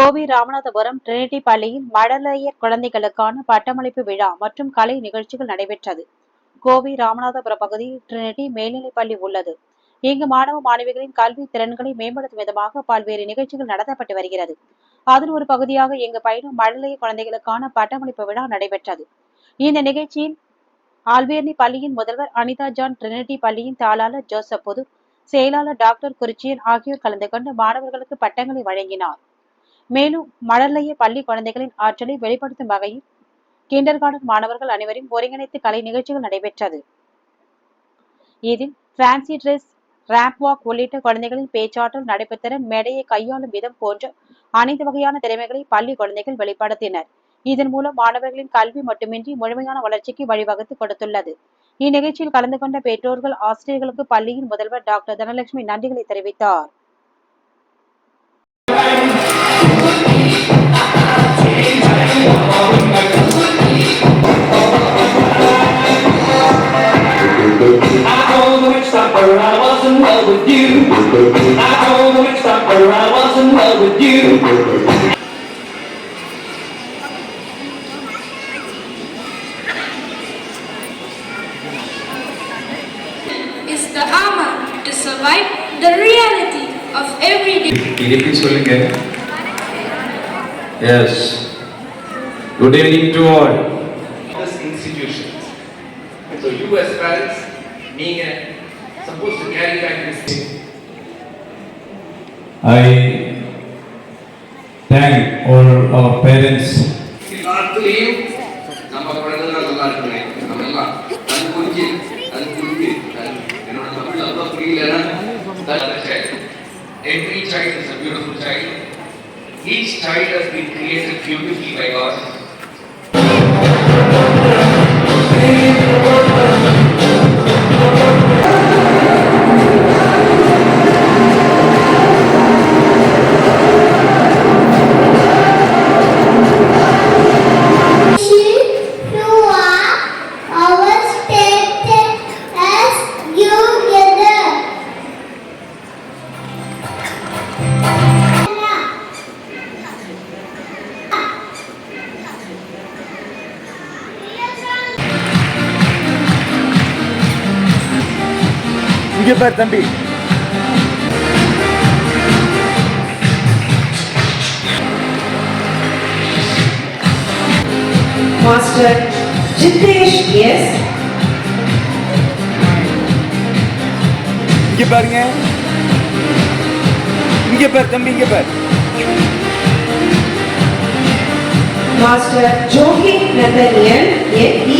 Kovai Ramanathapuram Trinity பள்ளியில் மழலையர் குழந்தைகளுக்கான பட்டமளிப்பு விழா மற்றும் கலை நிகழ்ச்சிகள் நடைபெற்றது. கோவை ராமநாதபுரம் பகுதியில் ட்ரினிட்டி மேல்நிலைப் பள்ளி உள்ளது. இங்கு மாணவ மாணவிகளின் கல்வி திறன்களை மேம்படுத்தும் விதமாக பல்வேறு நிகழ்ச்சிகள் நடத்தப்பட்டு வருகிறது. அதன் ஒரு பகுதியாக இங்கு பயிலும் மழலைய குழந்தைகளுக்கான பட்டமளிப்பு விழா நடைபெற்றது. இந்த நிகழ்ச்சியில் ஆல்வேர்னி பள்ளியின் முதல்வர் அனிதா ஜான் ட்ரினிட்டி பள்ளியின் தாளாளர் ஜோசப் பொது செயலாளர் டாக்டர் குறிச்சியன் ஆகியோர் கலந்து கொண்டு மாணவர்களுக்கு பட்டங்களை வழங்கினார். மேலும் மழலைய பள்ளி குழந்தைகளின் ஆற்றலை வெளிப்படுத்தும் வகையில் கிண்டர் கார்டன் மாணவர்கள் அனைவரும் ஒருங்கிணைத்து கலை நிகழ்ச்சிகள் நடைபெற்றது. இதில் ஃபேன்சி ட்ரெஸ் ரேம்ப் வாக் உள்ளிட்ட குழந்தைகளின் பேச்சாற்றல் நடைபெற்ற மேடையை கையாளும் விதம் போன்ற அனைத்து வகையான திறமைகளை பள்ளி குழந்தைகள் வெளிப்படுத்தினர். இதன் மூலம் மாணவர்களின் கல்வி மட்டுமின்றி முழுமையான வளர்ச்சிக்கு வழிவகுத்து கொடுத்துள்ளது. இந்நிகழ்ச்சியில் கலந்து கொண்ட பெற்றோர்கள் ஆசிரியர்களுக்கு பள்ளியின் முதல்வர் டாக்டர் தனலட்சுமி நன்றிகளை தெரிவித்தார். in love with you. I don't I was in love with you. Is the armor to survive the reality of every day. Yes. Good evening to all. Institutions. So you as parents, being a supposed to carry back this thing. I thank all our parents எல்லாத்துலயும் நம்ம குழந்தைகள் நல்லா இருக்கணும் நம்ம எல்லாம் கண் குறிஞ்சி கண் குறிஞ்சி என்னோட தமிழ் அவ்வளோ புரியலன்னா Every child is a beautiful child. Each child has been created beautifully by God. இங்க பார் தம்பி Master Jitesh, yes. இங்க பாருங்க இங்க பார் தம்பி இங்க பார் Master Joachim Nathaniel, yes, he.